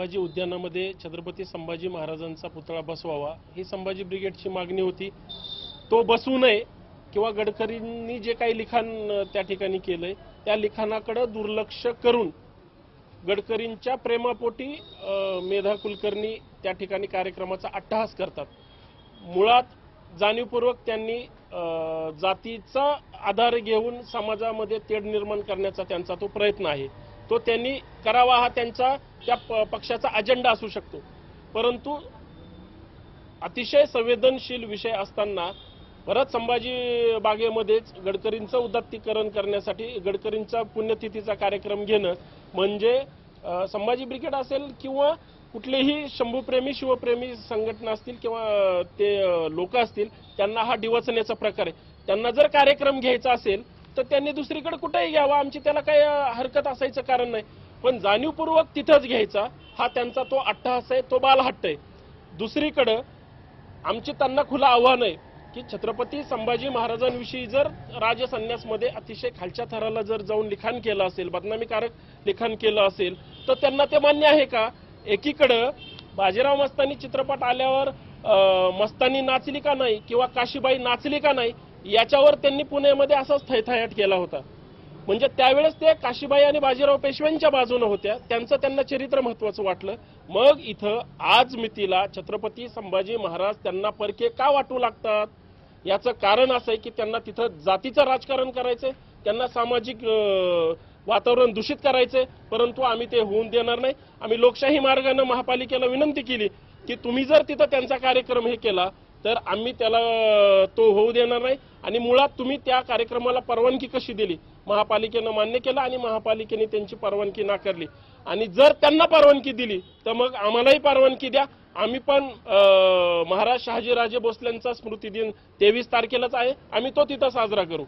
संभाजी उद्यानामध्ये छत्रपती संभाजी महाराजांचा पुतळा बसवावा ही संभाजी ब्रिगेडची मागणी होती. तो बसवू नये किंवा गडकरींनी जे काही लिखाण त्या ठिकाणी केलंय त्या लिखाणाकडे दुर्लक्ष करून गडकरींच्या प्रेमापोटी मेधा कुलकर्णी त्या ठिकाणी कार्यक्रमाचा अट्टहास करतात. मुळात जाणीवपूर्वक त्यांनी जातीचा आधार घेऊन समाजामध्ये तेढ निर्माण करण्याचा त्यांचा तो प्रयत्न आहे. तो त्यांनी करावा हा त्यांचा त्या प- पक्षाचा अजेंडा असू शकतो. परंतु अतिशय संवेदनशील विषय असताना परत संभाजी बागेमध्येच गडकरींचं उदात्तीकरण करण्यासाठी गडकरींचा पुण्यतिथीचा कार्यक्रम घेणं म्हणजे संभाजी ब्रिगेड असेल किंवा कुठलेही शंभूप्रेमी शिवप्रेमी संघटना असतील किंवा ते लोक असतील त्यांना हा डिवचण्याचा प्रकार आहे. त्यांना जर कार्यक्रम घ्यायचा असेल तर त्यांनी दुसरीकडे कुठेही घ्यावा. आमची त्याला काही हरकत असायचं कारण नाही. पण जाणीवपूर्वक तिथंच घ्यायचा. हा त्यांचा तो अट्टहास आहे तो बालहट्ट आहे. दुसरीकडं आमचे त्यांना खुलं आव्हान आहे की छत्रपती संभाजी महाराजांविषयी जर राजसन्यासमध्ये अतिशय खालच्या थराला जर जाऊन लिखाण केलं असेल बदनामीकारक लिखाण केलं असेल तर त्यांना ते मान्य आहे का? एकीकडं बाजीराव मस्तानी चित्रपट आल्यावर मस्तानी नाचली का नाही किंवा काशीबाई नाचली का नाही याच्यावर त्यांनी पुण्यामध्ये असाच थैथायाट केला होता. म्हणजे त्यावेळेस ते काशीबाई आणि बाजीराव पेशव्यांच्या बाजूने होत्या. त्यांचं त्यांना चरित्र महत्वाचं वाटलं. मग इथं आज मितीला छत्रपती संभाजी महाराज त्यांना परके का वाटू लागतात? याचं कारण असं आहे की त्यांना तिथं जातीचं राजकारण करायचंय. त्यांना सामाजिक वातावरण दूषित करायचंय. परंतु आम्ही ते होऊन देणार नाही. आम्ही लोकशाही मार्गानं महापालिकेला विनंती केली की तुम्ही जर तिथं त्यांचा कार्यक्रम हे केला तर आम्ही त्याला तो होऊ देणार नाही. आणि मुळात तुम्ही त्या कार्यक्रमाला परवानगी कशी दिली? महापालिकेनं मान्य केलं आणि महापालिकेने त्यांची परवानगी नाकारली. आणि जर त्यांना परवानगी दिली तर मग आम्हालाही परवानगी द्या. आम्ही पण महाराज शहाजीराजे भोसलेंचा स्मृती दिन तेवीस तारखेलाच आहे. आम्ही तो तिथं साजरा करू.